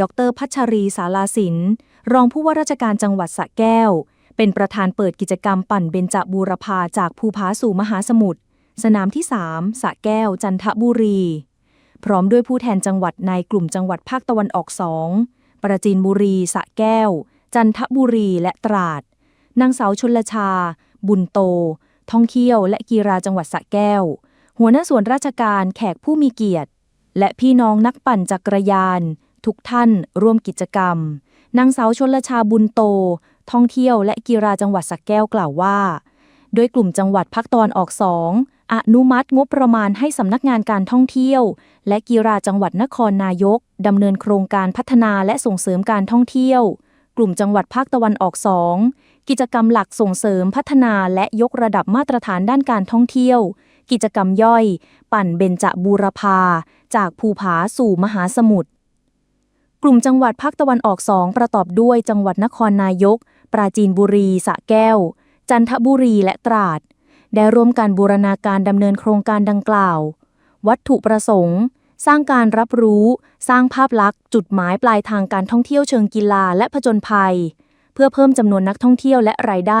ดรพัชรีสาลาสิน รองผู้ว่าราชการจังหวัดสระแก้ว เป็นประธานเปิดกิจกรรมปั่นเบญจบูรพาจากภูผาสู่มหาสมุทร สนามที่ 3สระแก้ว จันทบุรี พร้อมด้วยผู้แทนจังหวัดในกลุ่มจังหวัดภาคตะวันออกสอง ปราจีนบุรีสระแก้ว จันทบุรี และตราด นางสาวชนลชา บุญโต ท่องเที่ยว และกีฬาจังหวัดสระแก้ว หัวหน้าส่วนราชการแขกผู้มีเกียรติ และพี่น้องนักปั่นจักรยาน ทุกท่านร่วมกิจกรรม นางสาวชนลชาบุญโต ท่องเที่ยวและกีฬาจังหวัดสระแก้วกล่าวว่า โดยกลุ่มจังหวัดภาคตะวันออกสองอนุมัติงบประมาณให้สำนักงานการท่องเที่ยว และกีฬาจังหวัดนครนายกดำเนินโครงการพัฒนาและส่งเสริมการท่องเที่ยว กลุ่มจังหวัดภาคตะวันออกสองกิจกรรมหลักส่งเสริมพัฒนาและยกระดับมาตรฐานด้านการท่องเที่ยว กิจกรรมย่อย ปั่นเบญจบูรพา จากภูผาสู่มหาสมุทร กลุ่มจังหวัดภาคตะวันออกสองประกอบด้วยจังหวัดนครนายก ปราจีนบุรี สะแก้ว จันทบุรีและตราด ได้ร่วมการบูรณาการดำเนินโครงการดังกล่าว วัตถุประสงค์ สร้างการรับรู้ สร้างภาพลักษณ์ จุดหมายปลายทางการท่องเที่ยวเชิงกีฬาและผจญภัย เพื่อเพิ่มจำนวนนักท่องเที่ยวและรายได้